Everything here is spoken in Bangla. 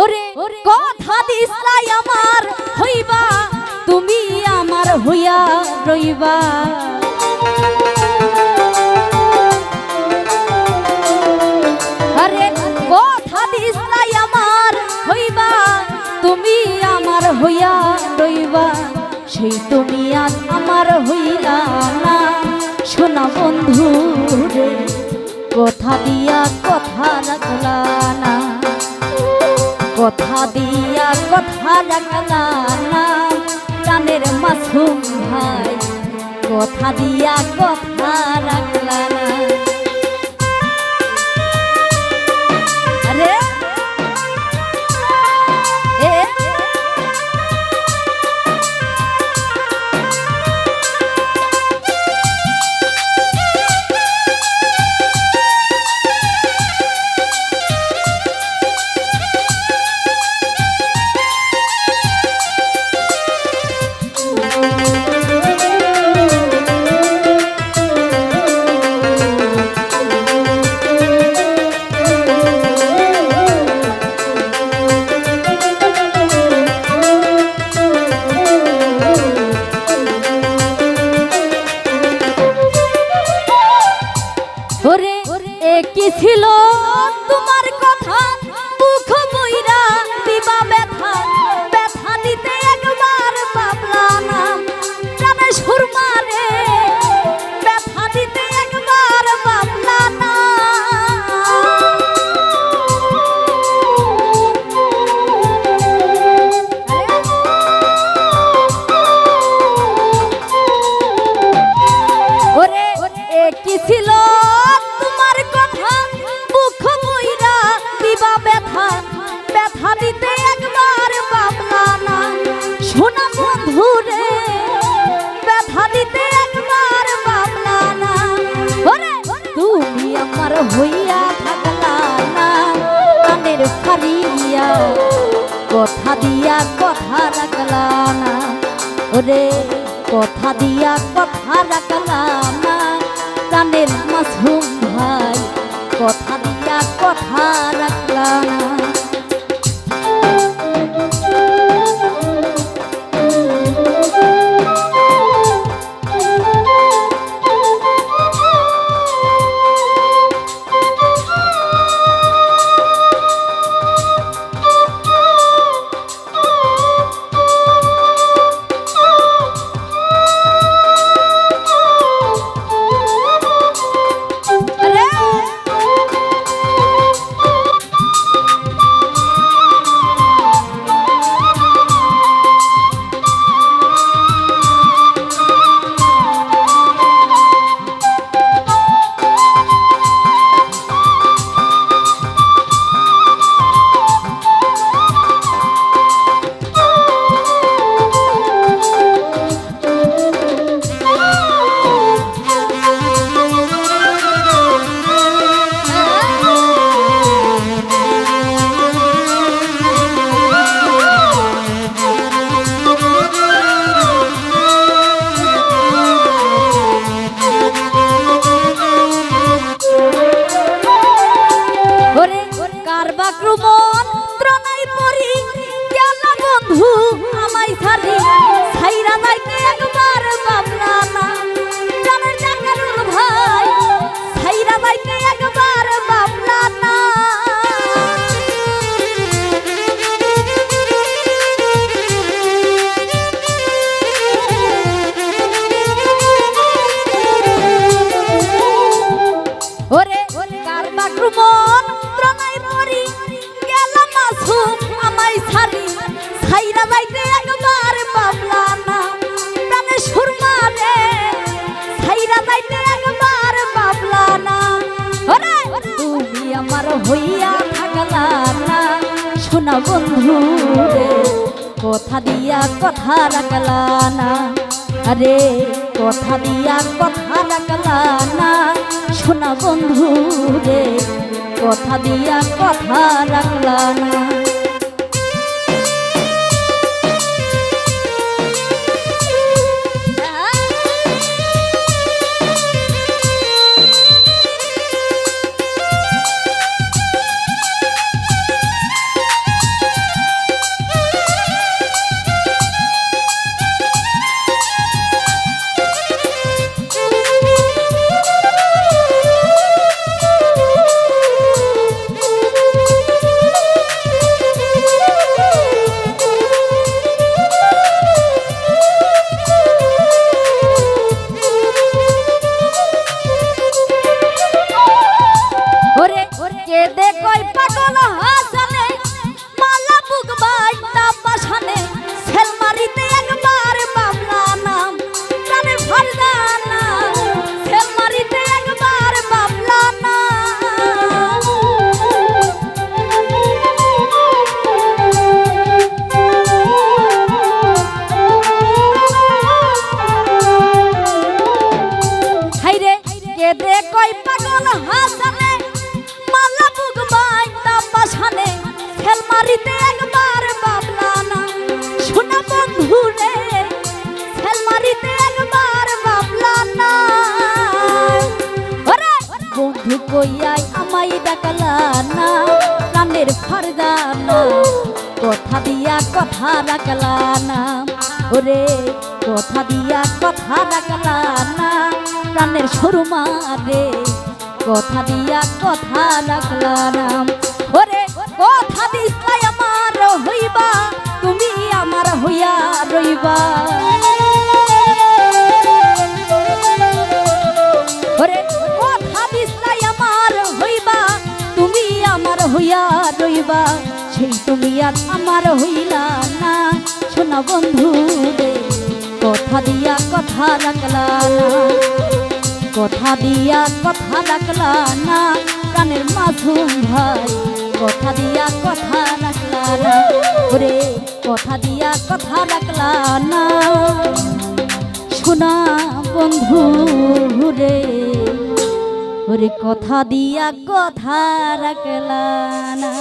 ওরে, কথা দিসলাই আমার হইবা, তুমি আমার হইয়া রইবা। হইবা, তুমি সেই তুমি আজ আমার না, সোনা বন্ধু কথা দিয়া কথা কথা দিয়া কথা রাখলা না। কানের মাসুম ভাই কথা দিয়া কথা রাখলা না। কি ছিল? তোমার কথা বন্ধু রে ব্যথা দিতে একবার কথা দিয়া কথা রাখলা ওরে, কথা দিয়া কথা রাখলাম না। মাসুম ভাই কথা শোনা বন্ধু রে, কথা দিয়া কথা রাখলা না। আরে, কথা দিয়া কথা রাখলা না। শোনা বন্ধু রে, কথা দিয়া কথা রাখলা না। মারিতে একবার বাবলা না শোনা বন্ধু রে ফেল মারিতে একবার বাবলা না ওরে। বন্ধু কইয়াই আমাই ডাকলা না প্রাণের ফারদানা। কথা দিয়া কথা রাখলা না ওরে। কথা দিয়া কথা রাখলা না প্রাণের সরুমা রে। কথা দিয়া কথা রাখলা না রইবা ওরে, কথা আমার হইবা, তুমি আমার হইয়া সেই তুমি আর আমার হইলা না। শোনা বন্ধু কথা দিয়া কথা রাখলা না। কথা দিয়া কথা রাখলা না। প্রাণের মাসুম ভাই, কথা দিয়া কথা রাখলা না। ওরে কথা দিয়া কথা রাখলা না। শোনা বন্ধু রে ওরে কথা দিয়া কথা রাখলা না।